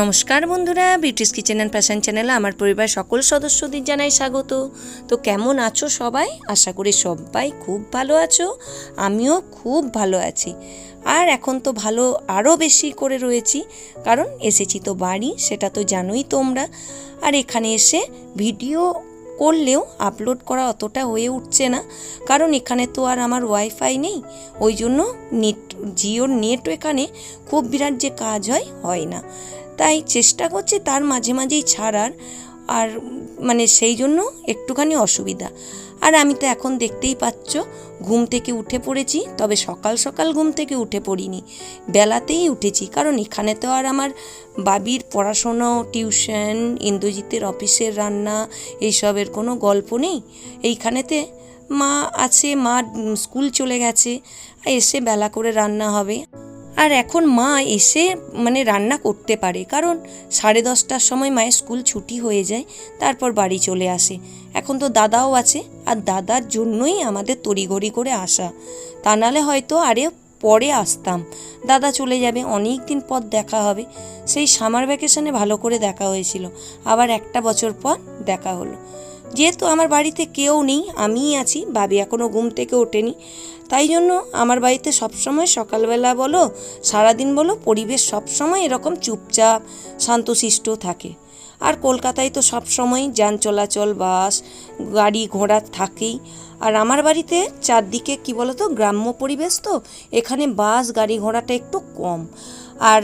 নমস্কার বন্ধুরা, beauties kitchen and fashion চ্যানেলে আমার পরিবার সকল সদস্যদের জানাই স্বাগত। তো কেমন আছো সবাই? আশা করি সবাই খুব ভালো আছো, আমিও খুব ভালো আছি। আর এখন তো ভালো আরও বেশি করে রয়েছি, কারণ এসেছি তো বাড়ি, সেটা তো জানোই তোমরা। আর এখানে এসে ভিডিও করলেও আপলোড করা অতটা হয়ে উঠছে না, কারণ এখানে তো আর আমার ওয়াইফাই নেই। ওই জন্য নেট, জিওর নেট এখানে খুব বিরাট যে কাজ হয় হয় না। তাই চেষ্টা করছি তার মাঝে মাঝেই ছাড়ার, আর মানে সেই জন্য একটুখানি অসুবিধা। আর আমি তো এখন দেখতেই পাচ্ছ, ঘুম থেকে উঠে পড়েছি, তবে সকাল সকাল ঘুম থেকে উঠে পড়িনি। বেলাতেই উঠেছি, কারণ এখানে তো আর আমার বাবির পড়াশোনা, টিউশন, ইন্দ্রজিতের অফিসের রান্না, এইসবের কোনো গল্প নেই। এইখানেতে মা আছে, মা স্কুল চলে গেছে, এসে বেলা করে রান্না হবে। আর এখন মা এসে মানে রান্না করতে পারে, কারণ সাড়ে দশটার সময় মায়ের স্কুল ছুটি হয়ে যায়, তারপর বাড়ি চলে আসে। এখন তো দাদাও আছে, আর দাদার জন্যই আমাদের তড়িঘড়ি করে আসা। তা নাহলে হয়তো আরে পরে আসতাম। দাদা চলে যাবে অনেক দিন পর দেখা হবে। সেই সামার ভ্যাকেশনে ভালো করে দেখা হয়েছিল, আবার একটা বছর পর দেখা হলো। যেহেতু আমার বাড়িতে কেউ নেই, আমিই আছি বাবি এখনও ঘুম থেকে ওঠেনি। তাই জন্য আমার বাড়িতে সবসময় সকালবেলা বলো, সারাদিন বলো, পরিবেশ সবসময় এরকম চুপচাপ, শান্তশিষ্ট থাকে। আর কলকাতায় তো সবসময় যান চলাচল, বাস, গাড়ি ঘোড়া থাকেই। আর আমার বাড়িতে চারদিকে কি বলতো, গ্রাম্য পরিবেশ তো, এখানে বাস, গাড়ি ঘোড়াটা একটু কম। আর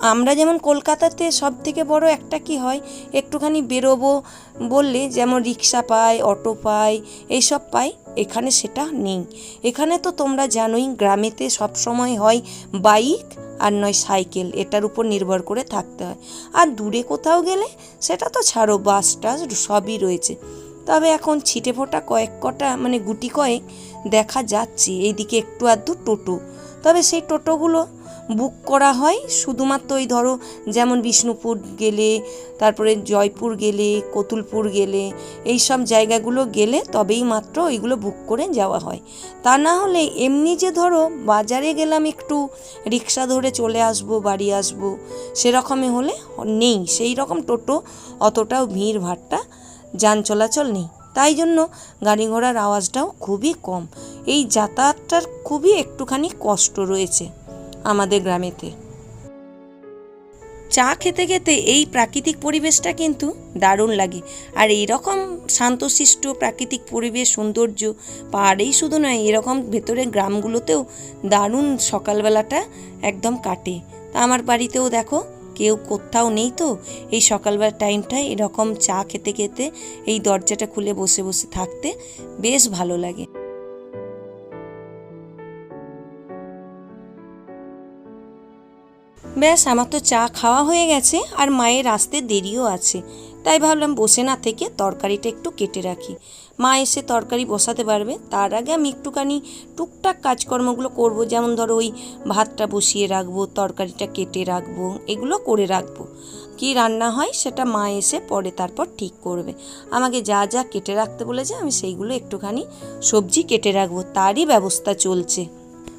আমরা যেমন কলকাতাতে সব থেকে বড় একটা কি হয়, একটুখানি বেরোবো বললে যেমন রিক্সা পাই অটো পাই এইসব পাই এখানে সেটা নেই। এখানে তো তোমরা জানোই, গ্রামেতে সবসময় হয় বাইক আর নয় সাইকেল, এটার উপর নির্ভর করে থাকতে হয়। আর দূরে কোথাও গেলে সেটা তো ছাড়ো, বাস টাস সবই রয়েছে। তবে এখন ছিটে ফোটা কয়েক কটা মানে গুটি কয়েক দেখা যাচ্ছে। এইদিকে একটু আধটু টোটো। তবে সেই টোটোগুলো বুক করা হয়। শুধুমাত্র ওই ধরো যেমন বিষ্ণুপুর গেলে, তারপরে জয়পুর গেলে, কতুলপুর গেলে এই সব জায়গাগুলো গেলে তবেই মাত্র ওইগুলো বুক করে যাওয়া হয়। তা না হলে এমনি যে ধরো বাজারে গেলাম একটু, রিক্সা ধরে চলে আসব, বাড়ি আসব সেরকমই হলে নেই। সেই রকম টোটো, অতটাও ভিড় ভাট্টা, যান চলাচল নেই। তাই জন্য গাড়ি ঘোড়ার আওয়াজটাও খুবই কম। এই যাতায়াতটার খুবই একটুখানি কষ্ট রয়েছে। আমাদের গ্রামেতে। চা খেতে খেতে এই প্রাকৃতিক পরিবেশটা কিন্তু দারুণ লাগে। আর এই রকম শান্তশিষ্ট প্রাকৃতিক পরিবেশ, সৌন্দর্য পাহাড়েই শুধু নয় এরকম ভেতরে গ্রামগুলোতেও দারুণ সকালবেলাটা একদম কাটে। তা আমার বাড়িতেও দেখো, কেউ কোথাও নেই তো, এই সকালবেলার টাইমটায় এরকম চা খেতে খেতে এই দরজাটা খুলে বসে বসে থাকতে বেশ ভালো লাগে। ব্যাস, আমার তো চা খাওয়া হয়ে গেছে আর মায়ের আসতে দেরিও আছে। তাই ভাবলাম বসে না থেকে তরকারিটা একটু কেটে রাখি। মা এসে তরকারি বসাতে পারবে, তার আগে আমি একটুখানি টুকটাক কাজকর্মগুলো করব, যেমন ধরো ওই ভাতটা বসিয়ে রাখব, তরকারিটা কেটে রাখব, এগুলো করে রাখব। কি রান্না হয় সেটা মা এসে পরে তারপর ঠিক করবে। আমাকে যা যা কেটে রাখতে বলেছে আমি সেইগুলো একটুখানি সবজি কেটে রাখব, তারই ব্যবস্থা চলছে।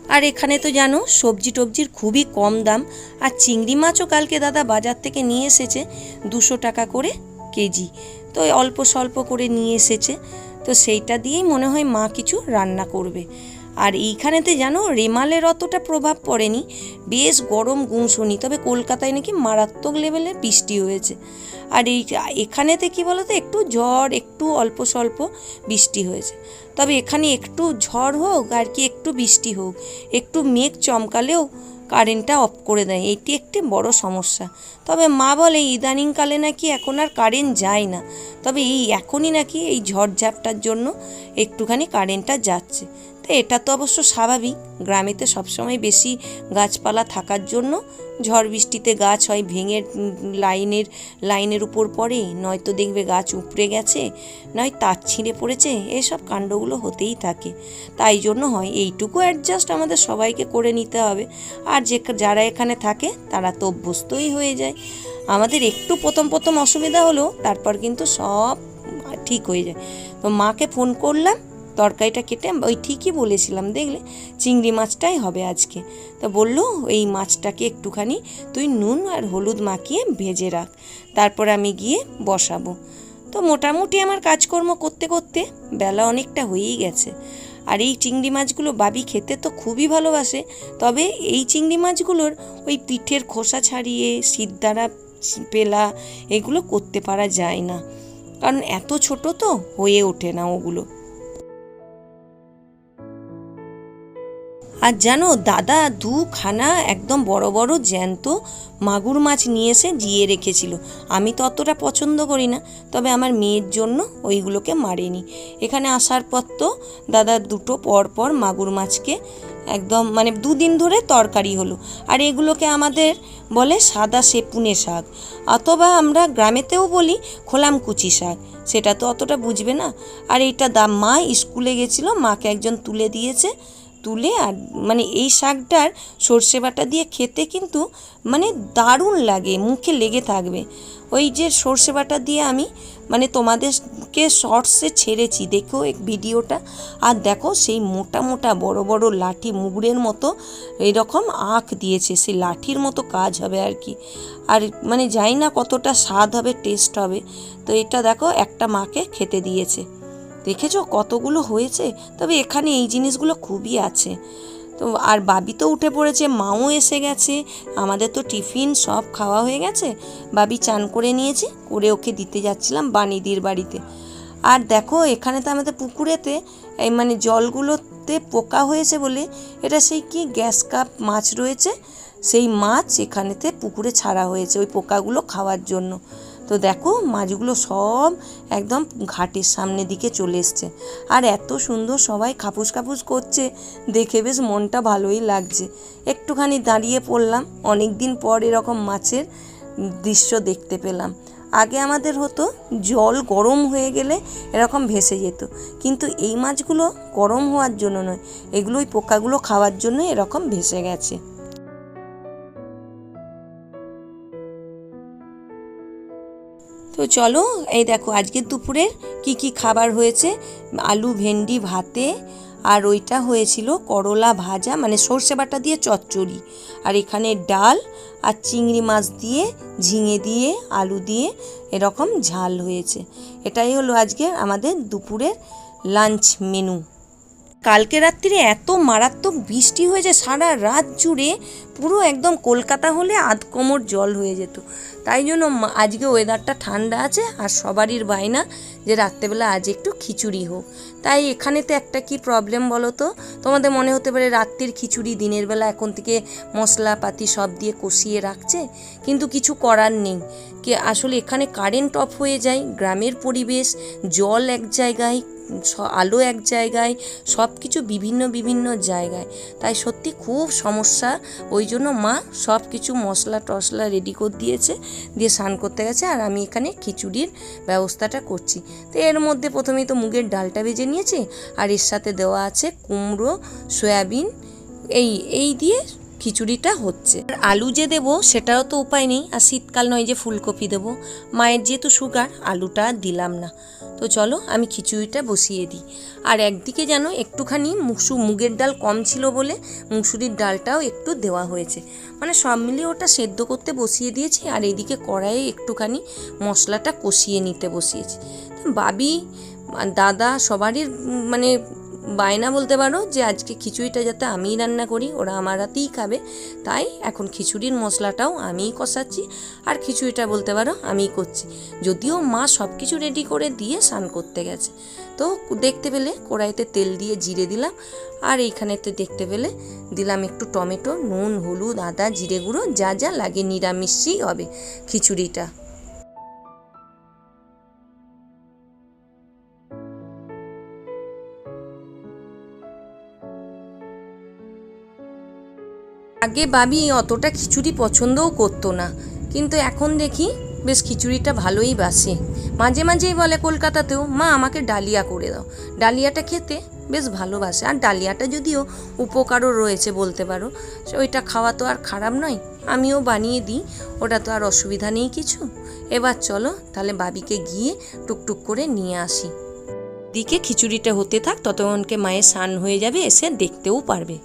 আর এখানে তো জানো, সবজি টবজির খুবই কম দাম। আর চিংড়ি মাছও কালকে দাদা বাজার থেকে নিয়ে এসেছে, দুশো টাকা করে কেজি। তো অল্প স্বল্প করে নিয়ে এসেছে। তো সেইটা দিয়েই মনে হয় মা কিছু রান্না করবে। আর এইখানেতে জানো রেমালের অতটা প্রভাব পড়েনি। বেশ গরম গুমসুনি তবে কলকাতায় নাকি মারাত্মক লেভেলের বৃষ্টি হয়েছে। আর এই এখানেতে কি বলতো, একটু ঝড়, একটু অল্প স্বল্প বৃষ্টি হয়েছে। তবে এখানে একটু ঝড় হোক, আর কি একটু বৃষ্টি হোক, একটু মেঘ চমকালেও কারেন্টটা অফ করে দেয়। এটি একটি বড় সমস্যা। তবে মা বলে ইদানিংকালে নাকি এখন আর কারেন্ট যায় না। তবে এই এখনই নাকি এই ঝড়ঝাপটার জন্য একটুখানি কারেন্টটা যাচ্ছে। তো এটা তো অবশ্য স্বাভাবিক। গ্রামেতে সবসময় বেশি গাছপালা থাকার জন্য ঝড় বৃষ্টিতে গাছ হয়, ভেঙে লাইনের লাইনের উপর পড়ে, নয়তো দেখবে গাছ উপড়ে গেছে, নয় তার ছিঁড়ে পড়েছে, এসব কাণ্ডগুলো হতেই থাকে। তাই জন্য হয়, এইটুকু অ্যাডজাস্ট আমাদের সবাইকে করে নিতে হবে। আর যে যারা এখানে থাকে, তারা তো অভ্যস্তই হয়ে যায়। আমাদের একটু প্রথম প্রথম অসুবিধা হলো, তারপর কিন্তু সব ঠিক হয়ে যায়। তো মাকে ফোন করলাম তরকারিটা কেটে ওই ঠিকই বলেছিলাম, দেখলে চিংড়ি মাছটাই হবে আজকে। তো বলল, এই মাছটাকে একটুখানি তুই নুন আর হলুদ মাখিয়ে ভেজে রাখ, তারপর আমি গিয়ে বসাবো। তো মোটামুটি আমার কাজকর্ম করতে করতে বেলা অনেকটা হয়েই গেছে। আর এই চিংড়ি মাছগুলো বাবি খেতে তো খুবই ভালোবাসে, তবে এই চিংড়ি মাছগুলোর ওই পিঠের খোসা ছাড়িয়ে, সিদ্ধারা পেলা, এগুলো করতে পারা যায় না। কারণ এত ছোট তো হয়ে ওঠে না ওগুলো। আর জানো, দাদা দুখানা একদম বড় বড় জ্যান্ত মাগুর মাছ নিয়ে এসে জিয়ে রেখেছিল। আমি তো অতটা পছন্দ করি না, তবে আমার মেয়ের জন্য ওইগুলোকে মারেনি। এখানে আসার পর তো দাদা দুটো পর পর মাগুর মাছকে একদম মানে দুদিন ধরে তরকারি হলো। আর এগুলোকে আমাদের বলে সাদা সেপুনে শাক, অথবা আমরা গ্রামেতেও বলি খোলামকুচি শাক, সেটা তো অতটা বুঝবে না। আর এইটা দা মা স্কুলে গেছিল, মাকে একজন তুলে দিয়েছে তুলে আর মানে এই শাকটার সর্ষে বাটা দিয়ে খেতে কিন্তু মানে দারুণ লাগে, মুখে লেগে থাকবে। ওই যে সর্ষে বাটা দিয়ে আমি মানে তোমাদেরকে শর্টসে ছেড়েছি, দেখো এক ভিডিওটা। আর দেখো সেই মোটা মোটা বড় বড় লাঠি মুগুরের মতো এরকম আঁখ দিয়েছে, সেই লাঠির মতো কাজ হবে আর কি। আর মানে জানি না কতটা স্বাদ হবে, টেস্ট হবে। তো এটা দেখো একটা মাকে খেতে দিয়েছে। দেখেছ কতগুলো হয়েছে? তবে এখানে এই জিনিসগুলো খুবই আছে। তো আর বাবি তো উঠে পড়েছে, মাও এসে গেছে। আমাদের তো টিফিন সব খাওয়া হয়ে গেছে। বাবি চান করে নিয়েছে, করে ওকে দিতে যাচ্ছিলাম বানিদির বাড়িতে। আর দেখো, এখানে তো আমাদের পুকুরেতে, এই মানে জলগুলোতে পোকা হয়েছে বলে, এটা সেই কি গ্যাস কাপ মাছ রয়েছে? সেই মাছ এখানেতে পুকুরে ছাড়া হয়েছে, ওই পোকাগুলো খাওয়ার জন্য। তো দেখো মাছগুলো সব একদম ঘাটের সামনে দিকে চলে এসছে। আর এত সুন্দর সবাই খাপুস খাপুস করছে, দেখে বেশ মনটা ভালোই লাগছে। একটুখানি দাঁড়িয়ে পড়লাম অনেক দিন পর এরকম মাছের দৃশ্য দেখতে পেলাম। আগে আমাদের হতো জল গরম হয়ে গেলে এরকম ভেসে যেত, কিন্তু এই মাছগুলো গরম হওয়ার জন্য নয় এগুলো ওই পোকাগুলো খাওয়ার জন্য এরকম ভেসে গেছে। তো চলো, এই দেখো, আজকের দুপুরের কি কি খাবার হয়েছে? আলু, ভেন্ডি, ভাতে, আর ওইটা হয়েছিল করলা ভাজা মানে সর্ষে বাটা দিয়ে চচ্চড়ি। আর এখানে ডাল আর চিংড়ি মাছ দিয়ে, ঝিঙে দিয়ে, আলু দিয়ে এরকম ঝাল হয়েছে। এটাই হলো আজকে আমাদের দুপুরের লাঞ্চ মেনু। কালকে রাত্রিরে এত মারাত্মক বৃষ্টি হয়েছে সারা রাত জুড়ে পুরো একদম কলকাতা হলে আধ কোমর জল হয়ে যেত। তাই জন্য আজকে ওয়েদারটা ঠান্ডা আছে আর সবারই বায়না যে রাত্রেবেলা আজ একটু খিচুড়ি হোক। তাই এখানে তো একটা কি প্রবলেম বলো তো তোমাদের মনে হতে পারে রাত্রির খিচুড়ি দিনের বেলা এখন থেকে মশলাপাতি সব দিয়ে কষিয়ে রাখছে, কিন্তু কিছু করার নেই। কি, আসলে এখানে কারেন্ট অফ হয়ে যায়, গ্রামের পরিবেশ, জল এক জায়গায় আলো এক জায়গায় সব কিছু বিভিন্ন বিভিন্ন জায়গায়। তাই সত্যি খুব সমস্যা। ওই জন্য মা সব কিছু মশলা টশলা রেডি করে দিয়েছে, দিয়ে স্নান করতে গেছে, আর আমি এখানে খিচুড়ির ব্যবস্থাটা করছি। তো এর মধ্যে প্রথমেই তো মুগের ডালটা ভেজে নিয়েছি, আর এর সাথে দেওয়া আছে কুমড়ো, সয়াবিন, এই এই দিয়ে খিচুড়িটা হচ্ছে। আর আলু যে দেবো, সেটাও তো উপায় নেই। আর শীতকাল নয় যে ফুলকপি দেবো। মায়ের যেহেতু সুগার, আলুটা দিলাম না। তো চলো, আমি খিচুড়িটা বসিয়ে দিই। আর একদিকে যেন একটুখানি মুসু, মুগের ডাল কম ছিল বলে মুসুরির ডালটাও একটু দেওয়া হয়েছে। মানে সব মিলিয়ে ওটা সেদ্ধ করতে বসিয়ে দিয়েছি। আর এদিকে কড়াইয়ে একটুখানি মশলাটা কষিয়ে নিতে বসিয়েছি। বাবি, দাদা সবারই মানে বায়না বলতে পারো যে আজকে খিচুড়িটা যাতে আমিই রান্না করি, ওরা আমার হাতেই খাবে। তাই এখন খিচুড়ির মশলাটাও আমিই কষাচ্ছি আর খিচুড়িটা বলতে পারো আমিই করছি। যদিও মা সব কিছু রেডি করে দিয়ে স্নান করতে গেছে। তো দেখতে পেলে কড়াইতে তেল দিয়ে জিরে দিলাম আর এইখানেতে দেখতে পেলে দিলাম একটু টমেটো, নুন, হলুদ, আদা, জিরে গুঁড়ো, যা যা লাগে নিরামিষই হবে খিচুড়িটা। আগে বাবি অতটা খিচুড়ি পছন্দও করতো না। কিন্তু এখন দেখি বেশ খিচুড়িটা ভালোই বাসে। মাঝে মাঝেই বলে কলকাতাতেও, মা, আমাকে ডালিয়া করে দাও। ডালিয়াটা খেতে বেশ ভালোবাসে। আর ডালিয়াটা যদিও উপকারও রয়েছে বলতে পারো, ওইটা খাওয়া তো আর খারাপ নয়। আমিও বানিয়ে দিই, ওটা তো আর অসুবিধা নেই কিছু। এবার চলো, তাহলে বাবিকে গিয়ে টুকটুক করে নিয়ে আসি। দিকে খিচুড়িটা হতে থাক, ততক্ষণকে মায়ের স্নান হয়ে যাবে, এসে দেখতেও পারবে।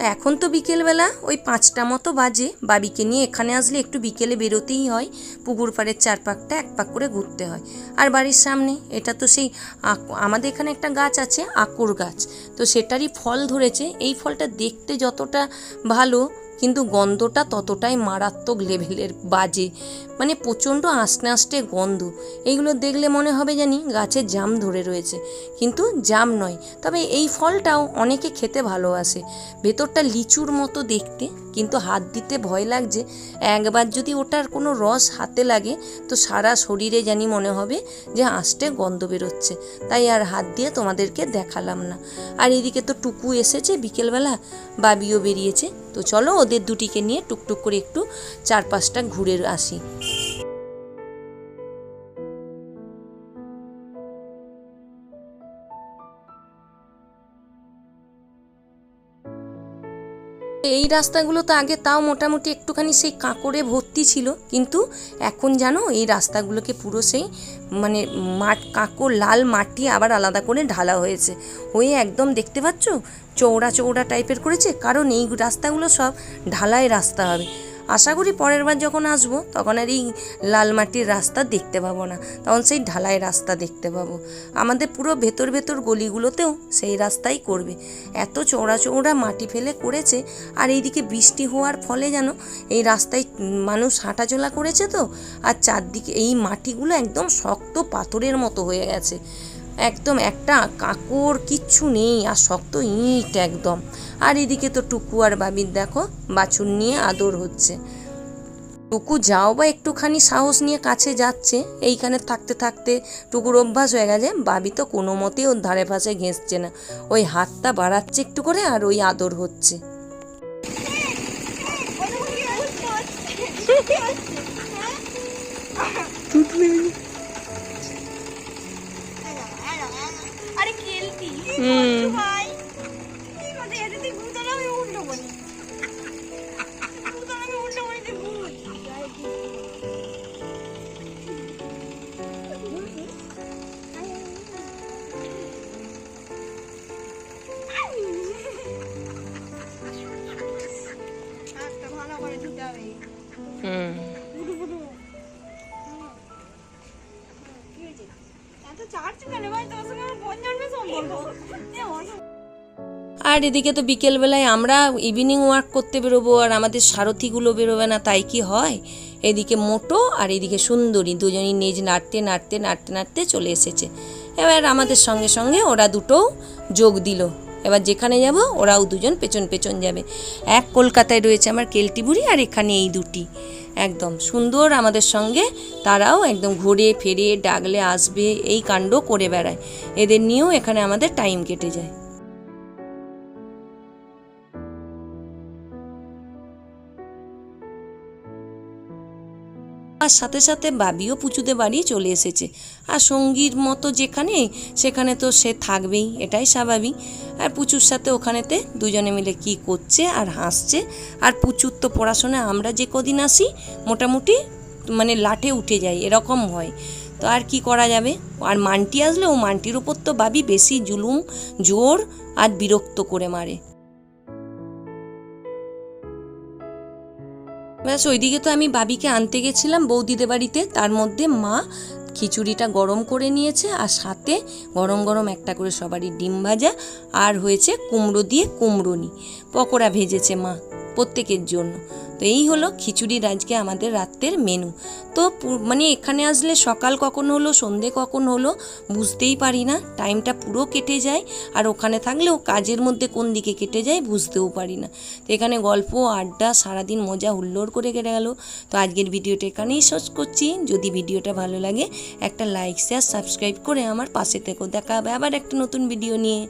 এখন তো বিকেলবেলা, ওই পাঁচটা মতো বাজে। বাবিকে নিয়ে এখানে আসলে একটু বিকেলে বেরোতেই হয়। পুকুর পাড়ের চার পাকটা এক পাক করে ঘুরতে হয়। আর বাড়ির সামনে, এটা তো সেই আমাদের এখানে একটা গাছ আছে, আকুর গাছ। তো সেটারই ফল ধরেছে। এই ফলটা দেখতে যতটা ভালো কিন্তু গন্ধটা ততটাই মারাত্মক লেভেলের, বাজে। মানে প্রচণ্ড আস্তে আস্তে গন্ধ। এইগুলো দেখলে মনে হবে জানি গাছে জাম ধরে রয়েছে। কিন্তু জাম নয়, তবে এই ফলটাও অনেকে খেতে ভালোবাসে। ভেতরটা লিচুর মতো দেখতে। কিন্তু হাত দিতে ভয় লাগছে। একবার যদি ওটার কোনো রস হাতে লাগে, তো সারা শরীরে জানি মনে হবে যে আস্তে গন্ধ বেরোচ্ছে। তাই আর হাত দিয়ে তোমাদেরকে দেখালাম না। আর এদিকে তো টুকু এসেছে বিকেলবেলা, বাবিও বেরিয়েছে। তো চলো ওদের দুটিকে নিয়ে টুকটুক করে একটু চার পাঁচটা ঘুরে আসি। এই রাস্তাগুলো তো আগে তাও মোটামুটি একটুখানি সেই কাঁকড়ে ভর্তি ছিল, কিন্তু এখন জানো এই রাস্তাগুলোকে পুরো সেই মানে মাঠ, কাঁকড়, লাল মাটি আবার আলাদা করে ঢালা হয়েছে। হয়ে একদম দেখতে পাচ্ছ? চৌড়া চৌড়া টাইপের করেছে, কারণ এই রাস্তাগুলো সব ঢালাই রাস্তা হবে। আশা করি পরের বার যখন আসব, তখন আর এই লাল মাটির রাস্তা দেখতে পাবো না। তখন সেই ঢালাই রাস্তা দেখতে পাবো। আমাদের পুরো ভেতর ভেতর গলিগুলোতেও সেই রাস্তাই করবে। এত চৌড়া চৌড়া মাটি ফেলে করেছে, আর এইদিকে বৃষ্টি হওয়ার ফলে যেন এই রাস্তায় মানুষ হাঁটাচলা করেছে তো, আর চারদিকে এই মাটিগুলো একদম শক্ত পাথরের মতো হয়ে গেছে। একদম একটা কাকর কিচ্ছু নেই আর শক্ত ইট একদম। আর এদিকে তো টুকু আর বাবির দেখো, বাছুর নিয়ে আদর হচ্ছে। টুকু যাও বা একটুখানি সাহস নিয়ে কাছে যাচ্ছে, এইখানে থাকতে থাকতে টুকুর অভ্যাস হয়ে গেছে, বাবি তো কোনো মতেই ওর ধারে পাশে ঘেঁষছে না। ওই হাতটা বাড়াচ্ছে একটু করে আর ওই আদর হচ্ছে। আর এদিকে তো বিকেলবেলায় আমরা ইভিনিং ওয়ার্ক করতে বেরোবো আর আমাদের সারথিগুলো বেরোবে না, তাই কি হয়? এদিকে মোটো আর এদিকে সুন্দরী দুজনই নিজ নাড়তে নাড়তে নাড়তে নাড়তে চলে এসেছে। এবার আমাদের সঙ্গে সঙ্গে ওরা দুটোও যোগ দিল। এবার যেখানে যাব, ওরাও দুজন পেছন পেছন যাবে। এক কলকাতায় রয়েছে আমার কেলটি বুড়ি আর এখানে এই দুটি। একদম সুন্দর আমাদের সঙ্গে। তারাও একদম ঘুরে ফিরে, ডাকলে আসবে, এই কাণ্ড করে বেড়ায়। এদের নিয়েও এখানে আমাদের টাইম কেটে যায়। আর সাথে সাথে বাবিও পুচুতে বাড়ি চলে এসেছে। আর সঙ্গীর মতো যেখানে, সেখানে তো সে থাকবেই, এটাই স্বাভাবিক। আর পুচুর সাথে ওখানেতে দুজনে মিলে কি করছে আর হাসছে। আর পুচুর তো পড়াশোনা আমরা যে কদিন আসি, মোটামুটি মানে লাঠে উঠে যাই এরকম হয়। তো আর কি করা যাবে? আর মানটি আসলে, ও মানটির উপর তো বাবি বেশি জুলুম, জোর আর বিরক্ত করে মারে। ব্যাস, ওইদিকে তো আমি বাবিকে আনতে গেছিলাম বৌদিদের বাড়িতে। তার মধ্যে মা খিচুড়িটা গরম করে নিয়েছে আর সাথে গরম গরম একটা করে সবারই ডিম ভাজা আর হয়েছে কুমড়ো দিয়ে কুমড়োনি। পকোড়া ভেজেছে মা। প্রত্যেকের জন্য। তো এই হলো খিচুড়ির আজকে আমাদের রাত্রের মেনু তো মানে এখানে আসলে সকাল কখন হলো, সন্ধে কখন হলো, বুঝতেই পারি না। টাইমটা পুরো কেটে যায়, আর ওখানে থাকলেও কাজের মধ্যে কোন দিকে কেটে যায় বুঝতেও পারি না। তো এখানে গল্প, আড্ডা, সারাদিন মজা হুল্লোড় করে কেটে গেল। তো আজকের ভিডিওটা এখানেই শেষ করছি। যদি ভিডিওটা ভালো লাগে, একটা লাইক শেয়ার সাবস্ক্রাইব করে আমার পাশে থেকো। দেখা হবে আবার একটা নতুন ভিডিও নিয়ে।